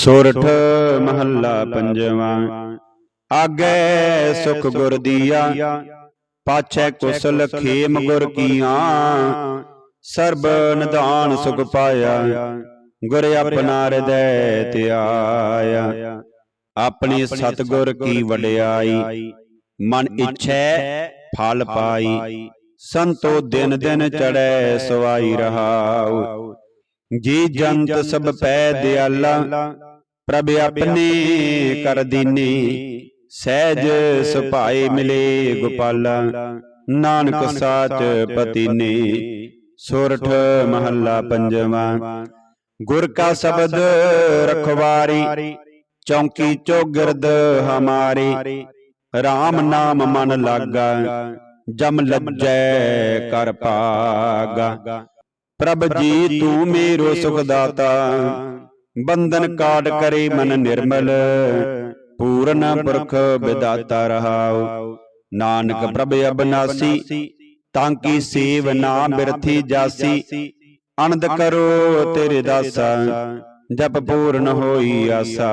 ਸੁਰਠ ਮਹੱਲਾ ਪੰਜਵਾਂ। ਆਗੇ ਸੁਖ ਗੁਰ ਦੀਆ, ਪਾਛੈ ਕੁਸਲ ਖੇਮ ਗੁਰ ਕੀਆਂ। ਸਰਬ ਨਿਧਾਨ ਸੁਖ ਪਾਇਆ, ਗੁਰ ਆਪਣਾ ਹਿਰਦੈ ਧਿਆਇਆ। ਆਪਣੀ ਸਤਿਗੁਰ ਕੀ ਵਡਿਆਈ, ਮਨ ਇੱਛੈ ਫਲ ਪਾਈ। ਸੰਤੋ ਦਿਨ ਦਿਨ ਚੜੈ ਸਵਾਈ ਰਹਾਉ। ਜੀ ਜੰਤ ਸਭ ਪੈ ਦਿਆਲਾ ਪ੍ਰਭ ਆਪਣੇ ਕਰ ਦੀਨੇ ਸਹਿਜ ਸੁਭਾਏ ਮਿਲੇ ਗੋਪਾਲਾ। ਨਾਨਕ ਸਾਚ ਪਤੀ ਨੇ ਸੋਰਠ ਮਹੱਲਾ ਪੰਜਵਾਂ। ਗੁਰ ਕਾ ਸ਼ਬਦ ਰਖਵਾਰੀ ਚੌਂਕੀ ਚੌਗਿਰਦ ਹਮਾਰੀ। RAM ਨਾਮ ਮਨ ਲਾਗਾ ਜਮ ਲੱਜੈ ਕਰ ਪਾਗਾ ਪ੍ਰਭ ਜੀ ਤੂੰ ਮੇਰੋ ਸੁਖ ਦਾਤਾ ਬੰਧਨ ਕਾਟ ਕਰੇ ਮਨ ਨਿਰਮਲ ਪੂਰਨ ਪੁਰਖ ਵਿਦਾਤਾ ਰਹਾਉ ਨਾਨਕ ਪ੍ਰਭ ਅਬਨਾਸੀ ਤਾਂ ਕੀ ਸੇਵ ਨਾ ਬਿਰਥੀ ਜਾਸੀ। ਅਨੰਦ ਕਰੋ ਤੇਰੇ ਦਾਸਾ। ਜਪ ਪੂਰਨ ਹੋਈ ਆਸਾ।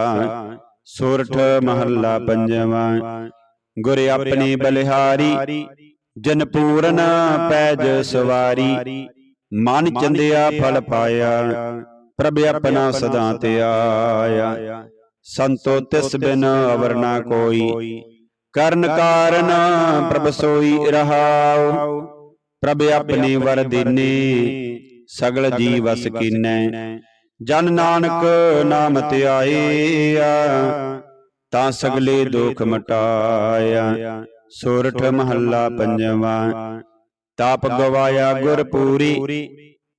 ਸੋਰਠ ਮਹੱਲਾ ਪੰਜਵਾਂ। ਗੁਰ ਆਪਣੀ ਬਲਿਹਾਰੀ। ਜਨ ਪੂਰਨ ਪੈਜ ਸਵਾਰੀ। ਮਨ ਚੰਦਿਆ ਫਲ ਪਾਇਆ। ਪ੍ਰਭ ਆਪਣਾ ਸਦਾ ਧਿਆਇਆ ਸੰਤੋ ਤਿਸ ਬਿਨ ਅਵਰ ਨਾ ਕੋਈ। ਕਰਨ ਕਾਰਨ ਪ੍ਰਭ ਸੋਈ ਰਹਾਉ ਪ੍ਰਭ ਆਪਣੀ ਵਰ ਦੀਨੇ। ਸਗਲ ਜੀ ਵਸ ਕੀਨੈ। ਜਨ ਨਾਨਕ ਨਾਮ ਧਿਆਇਆ ਤਾਂ ਸਗਲੇ ਦੁਖ ਮਟਾਇਆ। ਸੋਰਠ ਮਹੱਲਾ ਪੰਜਵਾਂ। ਤਾਪ ਗਵਾਇਆ ਗੁਰ ਪੂਰੀ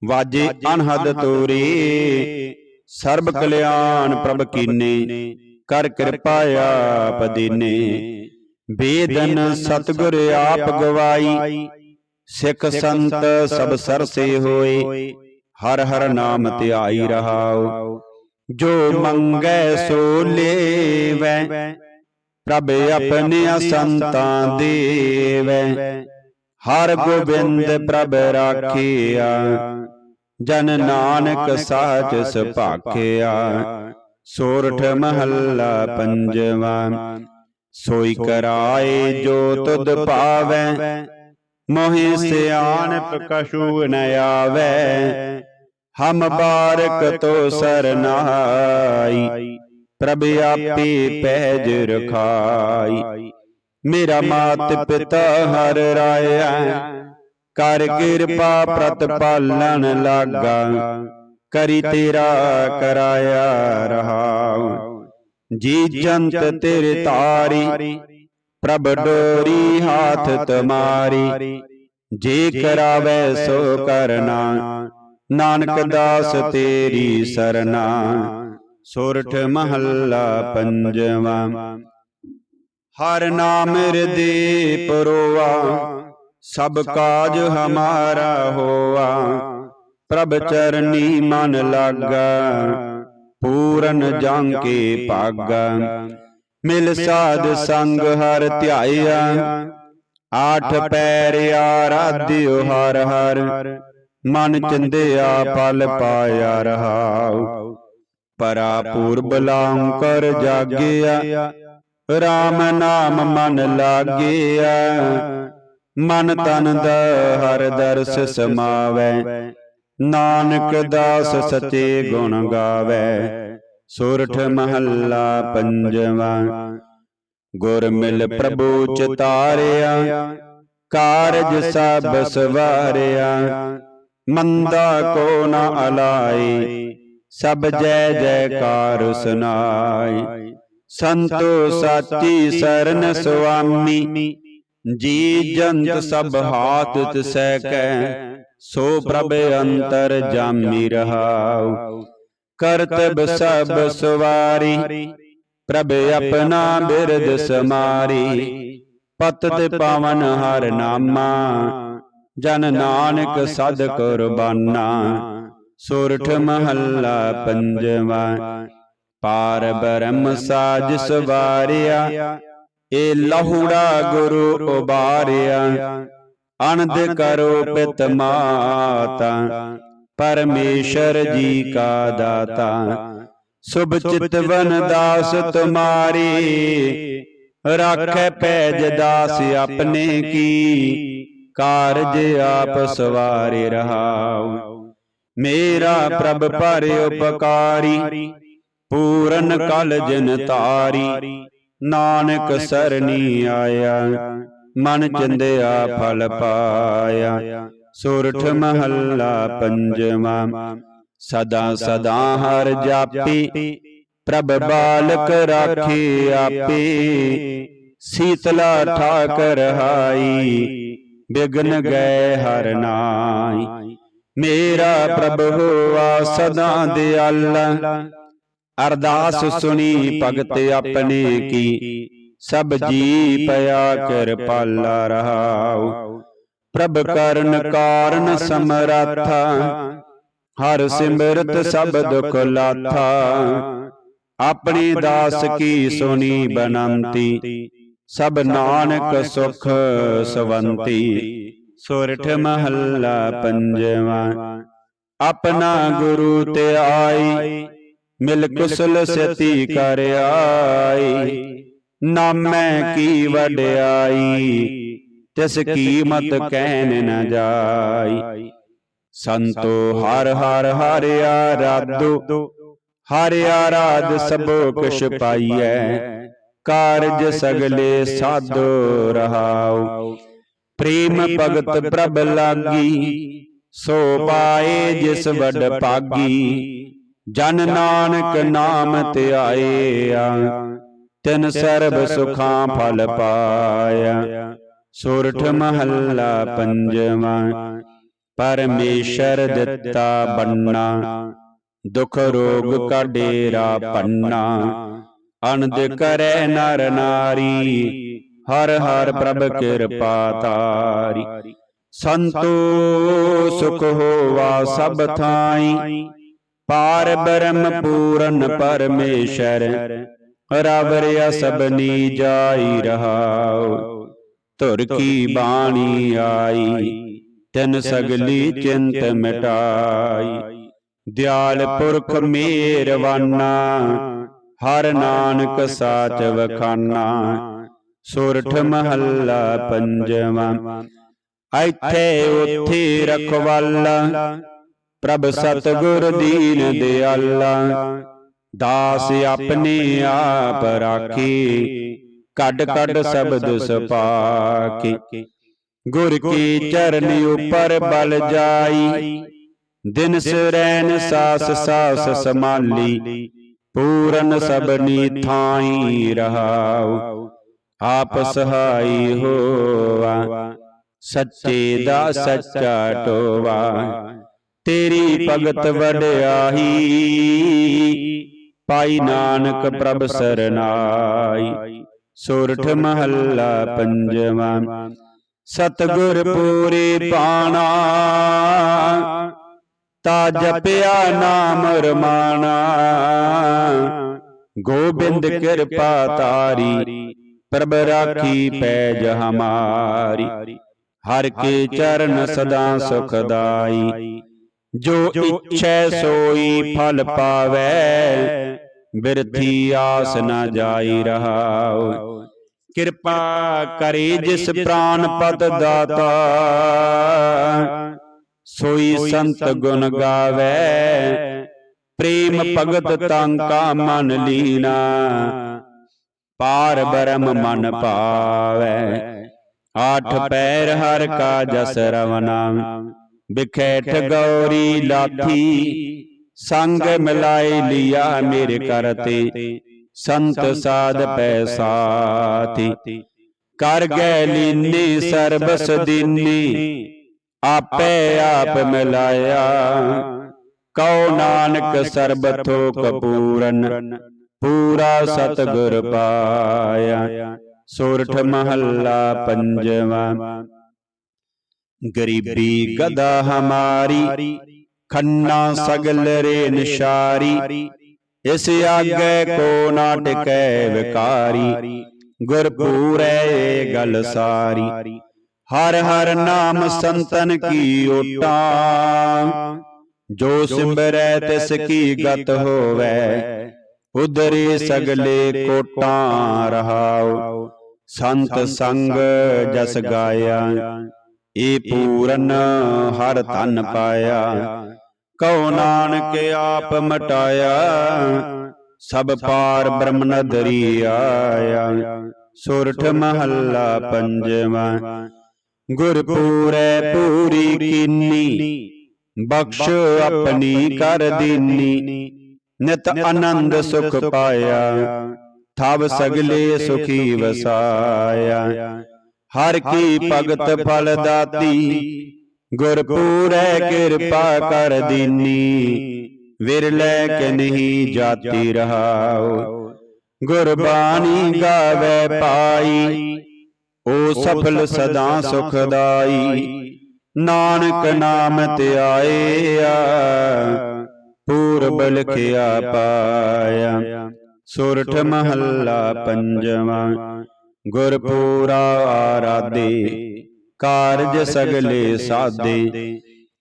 ਵਾਜੇ ਅਨਹਦ ਤੋਰੀ। ਸਰਬ ਕਲਿਆਣ ਪ੍ਰਭ ਕੀਨੇ। ਕਰ ਕਿਰਪਾ ਆਪ ਦੀਨੇ। ਬੇਦਨ ਸਤਗੁਰ ਆਪ ਗਵਾਈ। ਸਿੱਖ ਸੰਤ ਸਭ ਸਰਸੇ ਹੋਏ। ਹਰ ਹਰ ਨਾਮ ਧਿਆਈ ਰਹਾਉ ਜੋ ਮੰਗੈ ਸੋ ਲੇਵੈ। ਪ੍ਰਭ ਆਪਣੇ ਸੰਤਾਂ ਦੇਵੈ। ਹਰ ਗੋਬਿੰਦ ਪ੍ਰਭ ਰਾਖਿਆ। ਜਨ ਨਾਨਕ ਸਾਚ ਸੁਭਾਖਿਆ ਸੋਰਠ ਮਹੱਲਾ ਪੰਜਵਾਂ। ਸੋਈ ਕਰਾਏ ਜੋ ਤੁਧ ਪਾਵੈ। ਮੋਹਿ ਸਿਆਣਪ ਕਛੂ ਨ ਆਵੈ। ਹਮ ਬਾਰਕ ਤੋ ਸਰਨਾਈ ਪ੍ਰਭ ਆਪੇ ਪਹਿਜ ਰਖਾਈ। ਮੇਰਾ ਮਾਤ ਪਿਤਾ ਹਰ ਰਾਇਆ। ਕਰ ਕਿਰਪਾ ਪ੍ਰਤਪਾਲਨ ਲਾਗਾ। ਕਰੀ ਤੇਰਾ ਕਰਾਇਆ ਰਹਾਉ। ਜੀ ਜੰਤ ਤੇਰੇ ਤਾਰੀ ਪ੍ਰਭ ਡੋਰੀ ਹਾਥ ਤੁਮਾਰੀ। ਜੇ ਕਰਾਵੇ ਸੋ ਕਰਨਾ। ਨਾਨਕ ਦਾਸ ਤੇਰੀ ਸਰਨਾ। ਸੋਰਠ ਮਹੱਲਾ ਪੰਜਵਾਂ। ਹਰ ਨਾਮ ਹਿਰਦੇ ਪਰੋਆ। ਸਭ ਕਾਜ ਹਮਾਰਾ ਹੋਆ। ਪ੍ਰਭ ਚਰਨੀ ਮਨ ਲਾਗਾ। ਪੂਰਨ ਜੰਗ ਕੇ ਭਾਗਾ। ਮਿਲ ਸਾਧ ਸੰਗ ਹਰ ਧਿਆਇਆ। ਆਠ ਪੈਰ ਆਰਾਧਿਓ ਹਰ ਹਰ ਮਨ ਚੰਦਿਆ ਫਲ ਪਾਇਆ ਰਹਾਉ। ਪਰਾ ਪੂਰਬ ਲਾਂਕਰ ਜਾਗਿਆ। RAM ਨਾਮ ਮਨ ਲਾਗਿਆ। ਮਨ ਤਨ ਦਾ ਹਰ ਦਰਸ ਸਮਾਵੈ। ਨਾਨਕ ਦਾਸ ਸਚੇ ਗੁਣ ਗਾਵੇ। ਸੋਰਠ ਮਹੱਲਾ ਪੰਜਵਾਂ। ਗੁਰ ਮਿਲ ਪ੍ਰਭੂ ਚਿਤਾਰਿਆ। ਕਾਰਜ ਸਭ ਸਵਾਰਿਆ। ਮੰਦਾ ਕੋ ਨ ਅਲਾਈ ਸਭ ਜੈ ਜੈਕਾਰ ਸੁਨਾਈ। ਸੰਤੋ ਸਾਚੀ ਸਰਨ ਸੁਆਮੀ। ਜੀ ਜੰਤ ਸਭ ਹਾਥ ਤਿਸੈ ਕੈ ਸੋ ਪ੍ਰਭ ਅੰਤਰ ਜਾਮੀ ਰਹਾਉ। ਕਰਤਬ ਸਭ ਸਵਾਰੀ, ਪ੍ਰਭ ਆਪਣਾ ਬਿਰਦ ਸਮਾਰੀ। ਪਤ ਤੇ ਪਾਵਨ ਹਰ ਨਾਮਾ, ਜਨ ਨਾਨਕ ਸਦ ਕੁਰਬਾਨਾ। ਸੋਰਠ ਮਹੱਲਾ ਪੰਜਵਾਂ, ਪਾਰ ਬ੍ਰਹਮ ਸਾਜ ਸਵਾਰਿਆ ਏ ਲਹੂੜਾ ਗੁਰੂ ਉਬਾਰਿਆ ਅਨੰਦ ਕਰੋ ਪਿਤ ਮਾਤਾ ਪਰਮੇਸ਼ਰ ਜੀ ਕਾ ਦਾਤਾ। ਸੁਭ ਚਿਤਵਨ ਦਾਸ ਤੁਮਾਰੀ ਰਾਖੈ ਪੈਜ ਦਾਸ ਆਪਣੇ ਕੀ ਕਾਰਜ ਆਪ ਸਵਾਰੇ ਰਹਾਉ। ਮੇਰਾ ਪ੍ਰਭ ਪਰ ਉਪਕਾਰੀ ਪੂਰਨ ਕਲ ਜਿਨ ਤਾਰੀ। ਨਾਨਕ ਸਰਣੀ ਆਇਆ ਮਨ ਚਿੰਦਿਆ ਫਲ ਪਾਇਆ। ਸੁਰਠ ਮਹੱਲਾ ਪੰਜਵਾ। ਸਦਾ ਸਦਾ ਹਰ ਜਾਪੀ। ਪ੍ਰਭ ਬਾਲਕ ਰਾਖੇ ਆਪੇ। ਸੀਤਲਾ ਠਾਕਰ ਹਾਈ। ਬਿਗਨ ਗਏ ਹਰ ਨਾਈ ਮੇਰਾ ਪ੍ਰਭ ਹੋਆ ਸਦਾ ਦਿਆਲਾ ਅਰਦਾਸ ਸੁਣੀ ਭਗਤ ਆਪਣੇ ਕੀ। ਸਭ ਜੀ ਪਿਆ ਕਿਰਪਾਲਾ ਰਹਾਉ। ਪ੍ਰਭ ਕਰਨ ਕਾਰਨ ਸਮਰੱਥਾ। ਹਰ ਸਿਮਰਤ ਸਭ ਦੁਖ ਲਾਥਾ। ਆਪਣੀ ਦਾਸ ਕੀ ਸੁਣੀ ਬਨੰਤੀ। ਸਭ ਨਾਨਕ ਸੁਖ ਸਵੰਤੀ। ਸੁਰਠ ਮਹੱਲਾ ਪੰਜਵਾ। ਆਪਣਾ ਗੁਰੂ ਤੇ ਆਈ। ਮਿਲ ਕੁਸਲ ਸਤੀ ਕਰ ਆਈ ਨਾਮੈ ਕੀ ਵਡਿਆਈ। ਤਿਸ ਕੀਮਤ ਕਹਿਨ ਨ ਜਾਈ। ਸੰਤੋ ਹਰ ਹਰ ਹਰਿਆ ਰਾਦੋ ਹਰਿਆ ਰਾਦ ਸਭੋ ਕਿਛ ਪਾਈਐ। ਕਾਰਜ ਸਗਲੇ ਸਾਧੋ ਰਹਾਉ। ਪ੍ਰੇਮ ਭਗਤ ਪ੍ਰਭ ਲਾਗੀ। ਸੋ ਪਾਏ ਜਿਸ ਵੱਡ ਭਾਗੀ। ਜਨ ਨਾਨਕ ਨਾਮ ਧਿਆਇਆ ਤਿਨ ਸਰਬ ਸੁਖਾਂ ਫਲ ਪਾਇਆ। ਸੁਰਠ ਮਹੱਲਾ ਪੰਜਵਾ। ਪਰਮੇਸ਼ਰ ਦਿੱਤਾ ਬੰਨਾ। ਦੁਖ ਰੋਗ ਕਾ ਡੇਰਾ ਪੰਨਾ। ਅਨੰਦ ਕਰੈ ਨਰ ਨਾਰੀ ਹਰ ਹਰ ਪ੍ਰਭ ਕਿਰਪਾ ਤਾਰੀ ਸੰਤੋ ਸੁਖ ਹੋਵਾ ਸਭ ਥਾਈ। ਪਾਰ ਬ੍ਰਹਮ ਪੂਰਨ ਪਰਮੇਸ਼ਰ ਰਵਰਿਆ ਸਬਨੀ ਜਾਈ ਰਹਾਉ। ਧੁਰ ਕੀ ਬਾਣੀ ਆਈ, ਤਿਨ ਸਗਲੀ ਚਿੰਤ ਮਿਟਾਈ। ਦਿਆਲ ਪੁਰਖ ਮੇਰਵਾਨਾ, ਹਰ ਨਾਨਕ ਸਾਚ ਵਖਾਨਾ। ਸੁਰਠ ਮਹੱਲਾ ਪੰਜਵਾਂ, ਇੱਥੇ ਉਥੇ ਰਖਵਾਲਾ ਪ੍ਰਭ ਸਤਗੁਰ ਦੀਨ ਦਿਆਲਾ ਦਾਸ ਆਪਣੇ ਆਪ ਰਾਖੀ ਕੱਢ ਕੱਢ ਸ਼ਬਦ ਸਪਾਕੇ। ਗੁਰ ਕੀ ਚਰਨ ਉਪਰ ਬਲ ਜਾਈ। ਦਿਨ ਸਰੈਨ ਸਾਸ ਸਾਸ ਸਮਾਲੀ ਪੂਰਨ ਸਬਨੀ ਥਾਈ ਰਹਾਉ। ਆਪ ਸਹਾਈ ਹੋਵਾ ਸੱਚੇ ਦਾ ਸੱਚਾ ਟੋਵਾ ਤੇਰੀ ਭਗਤ ਵਡਿਆਹੀ ਪਾਈ ਨਾਨਕ ਪ੍ਰਭ ਸਰਨਾਈ। ਸੋਰਠ ਮਹੱਲਾ ਪੰਜਵਾ। ਸਤਗੁਰ ਪੂਰੇ ਪਾਣਾ ਤਾ ਜਪਿਆ ਨਾਮ ਰਮਾਣਾ। ਗੋਬਿੰਦ ਕਿਰਪਾ ਤਾਰੀ। ਪ੍ਰਭ ਰਾਖੀ ਪੈਜ ਹਮਾਰੀ ਹਰ ਕੇ ਚਰਨ ਸਦਾ ਸੁਖਦਾਈ। ਜੋ ਇੱਛੈ ਸੋਈ ਫਲ ਪਾਵੈ ਬਿਰਥੀ ਆਸ ਨਾ ਜਾਈ ਰਹਾਉ ਕਿਰਪਾ ਕਰੇ ਜਿਸ ਪ੍ਰਾਨ ਪਦ ਦਾਤਾ ਸੋਈ ਸੰਤ ਗੁਣ ਗਾਵੇ। ਪ੍ਰੇਮ ਭਗਤ ਤਾਂਕਾ ਮਨ ਲੀਨਾ। ਪਾਰ ਬਰਮ ਮਨ ਪਾਵੇ। ਆਠ ਪੈਰ ਹਰ ਕਾ ਜਸ ਰਵਨਾ ਬਿਖੈਠ ਗੌਰੀ ਲਾਥੀ ਸੰਗ ਮਿਲਾਏ ਲਿਆ ਮੇਰੇ ਕਰਤੇ ਸੰਤ ਸਾਧ ਪੈ ਸਾਥੀ। ਕਰ ਗਏ ਲੀਨੀ ਸਰਬਸ ਦੀਨੀ। ਆਪੇ ਆਪ ਮਿਲਾਇਆ। ਕਉ ਨਾਨਕ ਸਰਬ ਥੋਕ ਪੂਰਨ ਪੂਰਾ ਸਤਗੁਰ ਪਾਇਆ। ਸੋਰਠ ਮਹੱਲਾ ਪੰਜਵਾ। ਗਰੀਬੀ ਗਦਾ ਹਮਾਰੀ, ਖੰਨਾ ਸਗਲ ਰੇ ਨਿਸ਼ਾਰੀ, ਇਸ ਆਗੇ ਕੋ ਨਾ ਟਿਕੈ ਵਿਕਾਰੀ ਗੁਰ ਪੂਰੈ ਗਲ ਸਾਰੀ, ਹਰ ਹਰ ਨਾਮ ਸੰਤਨ ਕੀ ਓਟਾ, ਜੋ ਸਿਮਰੈ ਤਿਸ ਕੀ ਗਤ ਹੋਵੇ ਉਦਰੇ ਸਗਲੇ ਕੋਟਾਂ ਰਹਾਉ, ਸੰਤ ਸੰਗ ਜਸ ਗਾਇਆ। ਏ ਪੂਰਨ ਹਰ ਧਨ ਪਾਇਆ। ਕਉ ਨਾਨਕ ਆਪ ਮਟਾਇਆ। ਸਭ ਪਾਰ ਬ੍ਰਹਮ ਨਦਰੀ ਆਇਆ। ਸੁਰਠ ਮਹੱਲਾ ਪੰਜਵਾ। ਗੁਰ ਪੂਰੈ ਪੂਰੀ ਕੀਨੀ। ਬਖਸ਼ ਆਪਣੀ ਕਰ ਦੀਨੀ। ਨਿਤ ਆਨੰਦ ਸੁਖ ਪਾਇਆ। ਥਵ ਸਗਲੇ ਸੁਖੀ ਵਸਾਇਆ। ਹਰ ਕੀ ਭਗਤ ਫਲ ਦਾਤੀ ਗੁਰ ਪੂਰੈ ਕਿਰਪਾ ਕਰ ਦੀਨੀ ਵਿਰਲੇ ਕਿ ਨਹੀਂ ਜਾਤੀ ਰਹਾਉ। ਗੁਰਬਾਣੀ ਗਾਵੇ ਪਾਈ ਓ ਸਫਲ ਸਦਾ ਸੁਖਦਾਈ ਨਾਨਕ ਨਾਮ ਧਿਆਇਆ ਪੂਰਬ ਲਿਖਿਆ ਪਾਇਆ। ਸੁਰਠ ਮਹੱਲਾ ਪੰਜਵਾ। ਗੁਰਪੂਰਾ ਆਰਾਧੇ ਕਾਰਜ ਸਗਲੇ ਸਾਦੇ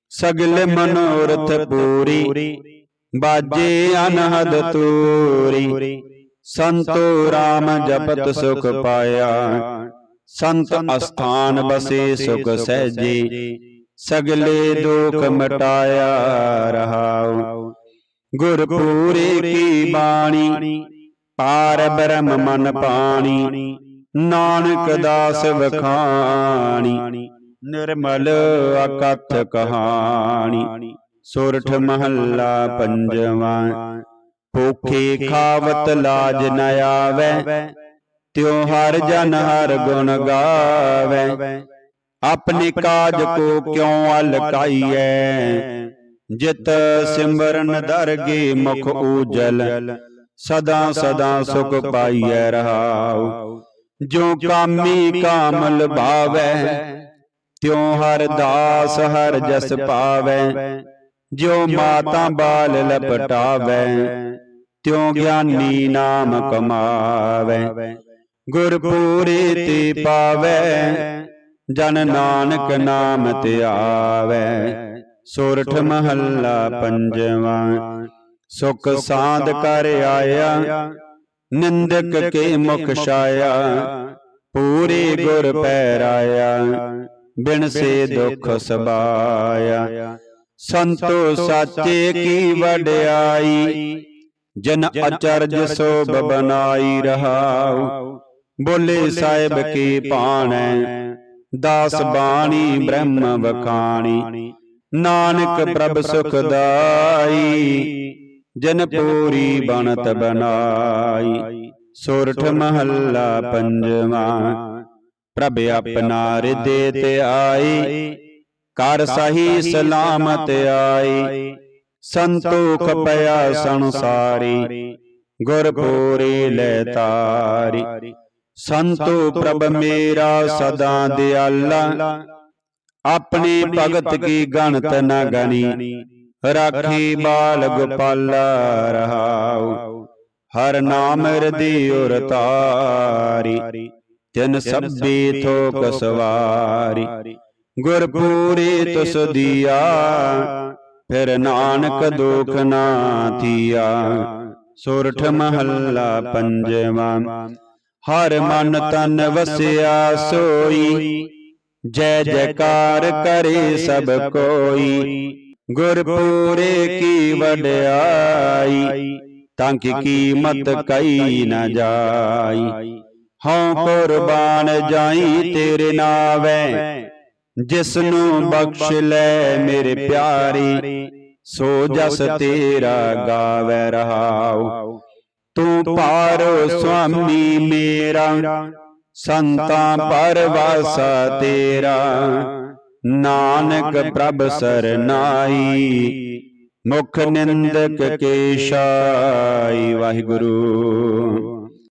ਸਗਲੇ ਮਨੋਰਥ ਪੂਰੀ ਬਾਜੇ ਅਨਹਦ ਤੂਰੀ। ਸੰਤੋ RAM ਜਪਤ ਸੁਖ ਪਾਇਆ। ਸੰਤ ਅਸਥਾਨ ਬਸੇ ਸੁਖ ਸਹਿਜੇ। ਸਗਲੇ ਦੁਖ ਮਟਾਇਆ ਰਹਾਉ। ਗੁਰ ਪੂਰੇ ਕੀ ਬਾਣੀ? ਪਾਰ ਬ੍ਰਹਮ ਮਨ ਪਾਣੀ। ਨਾਨਕ ਦਾਸ ਵਖਾਣੀ, ਨਿਰਮਲ ਅਕਥ ਕਹਾਣੀ। ਸੁਰਠ ਮਹੱਲਾ ਪੰਜਵਾਂ, ਭੁਖੇ ਖਾਵਤ ਲਾਜ ਨ ਆਵੈ, ਤਿਉ ਹਰ ਜਨ ਹਰ ਗੁਣ ਗਾਵੈ। ਆਪਣੇ ਕਾਜ ਕੋ ਕਿਉ ਅਲਕਾਈਐ, ਜਿਤ ਸਿਮਰਨ ਦਰਗੇ ਮੁਖ ਊਜਲ, ਸਦਾ ਸਦਾ ਸੁਖ ਪਾਈਐ ਰਹਾਉ। ਜੋ ਕਾਮੀ ਕਾਮਲ ਭਾਵੈ ਤਿਉ ਹਰ ਦਾਸ ਹਰ ਜਸ ਪਾਵੈ। ਜੋ ਮਾਤਾ ਬਾਲ ਲਪਟਾਵੈ ਤਿਉ ਗਿਆਨੀ ਨਾਮ ਕਮਾਵੈ। ਗੁਰ ਪੂਰੇ ਤੇ ਪਾਵੈ ਜਨ ਨਾਨਕ ਨਾਮ ਧਿਆਵੈ ਸੋਰਠ ਮਹੱਲਾ ਪੰਜਵਾ ਸੁਖ ਸਾਧ ਕਰ ਆਇਆ। ਨਿੰਦਕ ਕੇ ਮੁਖ ਛਾਇਆ ਪੂਰੇ ਗੁਰ ਪੈਰਾਇਆ ਬਿਨ ਸੇ ਦੁਖ ਸਬਾਇਆ। ਸੰਤੋ ਸਾਚੇ ਕੀ ਵਡਿਆਈ ਜਨ ਅਚਰਜ ਸੋਭ ਬਨਾਈ ਰਹਾਉ। ਬੋਲੇ ਸਾਹਿਬ ਕੀ ਪਾਣੈ ਦਾਸ ਬਾਣੀ ਬ੍ਰਹਮ ਵਖਾਣੀ। ਨਾਨਕ ਪ੍ਰਭ ਸੁਖ ਦਾਈ ਜਨ ਪੂਰੀ ਬਣਤ ਬਨਾਈ ਸੋਰਠ ਮਹੱਲਾ ਪੰਜਵਾ। ਪ੍ਰਭ ਆਪਣਾ ਹਿਰਦੇ ਤੇ ਆਈ। ਕਰ ਸਹੀ ਸਲਾਮਤ ਆਈ। ਸੰਤੋਖ ਪਿਆ ਸੰਸਾਰੀ। ਗੁਰ ਪੂਰੀ ਲੈ ਤਾਰੀ। ਸੰਤੋ ਪ੍ਰਭ ਮੇਰਾ ਸਦਾ ਦਿਆਲਾ। ਆਪਣੇ ਭਗਤ ਕੀ ਗਣਤ ਨ ਗਣੀ। ਰਾਖੀ ਬਾਲ ਗੋਪਾਲ ਰਹਾਉ, ਹਰ ਨਾਮ ਹਿਰਦੀ ਉਰ ਤਾਰੀ ਤਿਨ ਸਭੀ ਥੋਕ ਸਵਾਰੀ। ਗੁਰ ਪੂਰੀ ਤੁਸ ਦੀਆ, ਫਿਰ ਨਾਨਕ ਦੁਖ ਨਾ ਥੀਆ, ਸੁਰਠ ਮਹੱਲਾ ਪੰਜਵਾਂ। ਹਰ ਮਨ ਤਨ ਵਸਿਆ ਸੋਈ, ਜੈ ਜੈਕਾਰ ਕਰੇ ਸਭ ਕੋਈ। ਗੁਰ ਪੂਰੇ ਕੀ ਵਡਿਆਈ? ਤਾਂ ਕੀ ਕੀਮਤ ਕਈ ਨਾ ਜਾਈ? ਹਉ ਕੁਰਬਾਨ ਜਾਈ ਤੇਰੇ ਨਾਵੇਂ। ਜਿਸ ਨੂੰ ਬਖਸ਼ ਲੈ ਮੇਰੇ ਪਿਆਰੀ। ਸੋ ਜਸ ਤੇਰਾ ਗਾਵੇ ਰਹਾਉ। ਤੂੰ ਪਾਰੋ ਸੁਆਮੀ ਮੇਰਾ। ਸੰਤਾਂ ਪਰਵਾਸਾ ਤੇਰਾ। ਨਾਨਕ ਪ੍ਰਭ ਸਰਨਾਈ ਮੁਖ ਨਿੰਦਕ ਕੇ ਸ਼ਾਈ ਵਾਹਿਗੁਰੂ।